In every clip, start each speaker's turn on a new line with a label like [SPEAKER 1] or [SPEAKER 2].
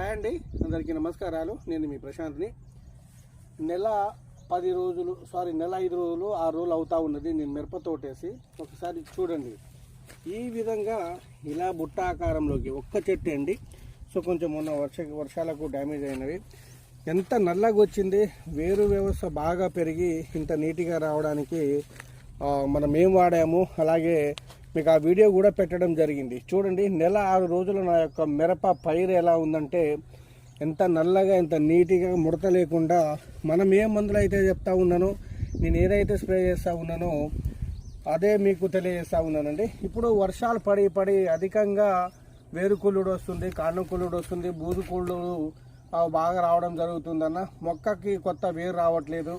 [SPEAKER 1] Hi అండి. అందరికీ నమస్కారాలు. నేను మీ ప్రశాంత్ని. నెల పది రోజులు సారీ నెల ఐదు రోజులు ఆరు రోజులు అవుతా ఉన్నది నేను మిరప తోటేసి ఒకసారి చూడండి. ఈ విధంగా ఇలా బుట్ట ఆకారంలోకి ఒక్క చెట్టు అండి. సో కొంచెం మొన్న వర్ష వర్షాలకు డ్యామేజ్ అయినవి. ఎంత నల్లగా వచ్చింది వేరు వ్యవస్థ బాగా పెరిగి ఇంత నీట్గా రావడానికి మనం ఏం వాడాము అలాగే మీకు ఆ వీడియో కూడా పెట్టడం జరిగింది. చూడండి నెల ఆరు రోజులు నా యొక్క మిరప పైరు ఎలా ఉందంటే ఎంత నల్లగా ఎంత నీట్గా ముడత లేకుండా మనం ఏ మందులు అయితే చెప్తా ఉన్నానో నేను ఏదైతే స్ప్రే చేస్తూ ఉన్నానో అదే మీకు తెలియజేస్తా ఉన్నానండి. ఇప్పుడు వర్షాలు పడి పడి అధికంగా వేరుకుళ్ళుడు వస్తుంది కాండం కుళ్ళుడు వస్తుంది బూజు కుళ్ళుడు బాగా రావడం జరుగుతుందన్న మొక్కకి కొత్త వేరు రావట్లేదు.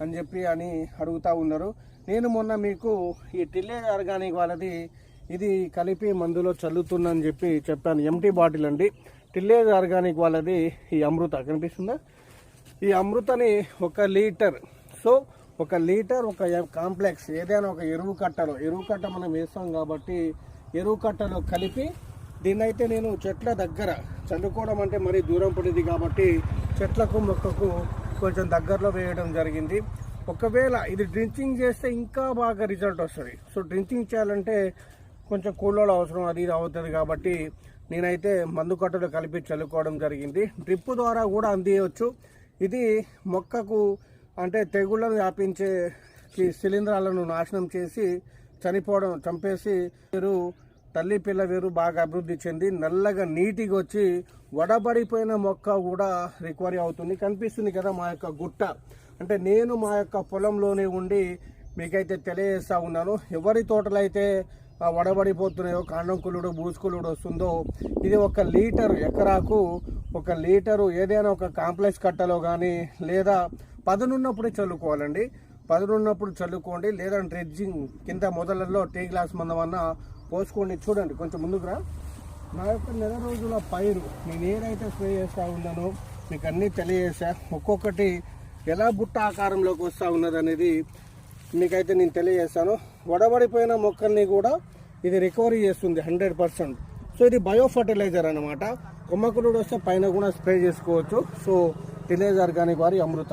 [SPEAKER 1] అని చెప్పి అని అడుగుతా ఉన్నారు. నేను మొన్న మీకు ఈ టిల్లేజ్ ఆర్గానిక్ వాళ్ళది ఇది కలిపి మందులో చల్లుతుందని చెప్పి చెప్పాను. ఎంటీ బాటిల్ అండి. టిల్లేజ్ ఆర్గానిక్ వాళ్ళది ఈ అమృత. కనిపిస్తుందా? ఈ అమృతని ఒక లీటర్ సో ఒక లీటర్ ఒక కాంప్లెక్స్ ఏదైనా ఒక ఎరువు కట్టలో ఎరువు కట్ట మనం వేస్తాం కాబట్టి ఎరువు కట్టలో కలిపి దీన్నైతే నేను చెట్ల దగ్గర చల్లుకోవడం అంటే మరీ దూరం పడింది కాబట్టి చెట్లకు మొక్కకు కొంచెం దగ్గరలో వేయడం జరిగింది. ఒకవేళ ఇది డ్రించింగ్ చేస్తే ఇంకా బాగా రిజల్ట్ వస్తుంది. సో డ్రించింగ్ చేయాలంటే కొంచెం కూలలో అవసరం అది ఇది అవుతుంది కాబట్టి నేనైతే మందు కట్టలు కలిపి చల్లుకోవడం జరిగింది. డ్రిప్ ద్వారా కూడా అందియవచ్చు ఇది మొక్కకు అంటే తెగుళ్ళను వ్యాపించే శిలీంధ్రాలను నాశనం చేసి చనిపోవడం చంపేసి మీరు తల్లి పిల్ల వేరు బాగా అభివృద్ధి చెంది నల్లగా నీటిగా వచ్చి వడబడిపోయిన మొక్క కూడా రికవరీ అవుతుంది. కనిపిస్తుంది కదా మా యొక్క గుట్ట. అంటే నేను మా యొక్క పొలంలోనే ఉండి మీకైతే తెలియజేస్తా ఉన్నాను. ఎవరి తోటలైతే అయితే వడబడిపోతున్నాయో కాండం కుళ్ళుడు బూసుకులుడు వస్తుందో ఇది ఒక లీటరు ఎకరాకు ఒక లీటరు ఏదైనా ఒక కాంప్లెక్స్ కట్టలో కానీ లేదా పదనున్నప్పుడే చల్లుకోవాలండి. పదునున్నప్పుడు చల్లుకోండి లేదంటే డ్రెడ్జింగ్ కింద మొదలలో టీ గ్లాస్ మందమన్న పోసుకోండి. చూడండి కొంచెం ముందుకురా నా యొక్క నెల రోజుల పైరు నేను ఏదైతే స్ప్రే చేస్తూ ఉన్నానో మీకు అన్నీ తెలియజేసా ఒక్కొక్కటి ఎలా బుట్ట ఆకారంలోకి వస్తూ ఉన్నది అనేది మీకైతే నేను తెలియజేస్తాను. వడబడిపోయిన మొక్కల్ని కూడా ఇది రికవరీ చేస్తుంది హండ్రెడ్ పర్సెంట్. సో ఇది బయో ఫర్టిలైజర్ అనమాట కొమ్మకులుడు వస్తే పైన కూడా స్ప్రే చేసుకోవచ్చు. సో టిలేజర్ కానీ వారి అమృత.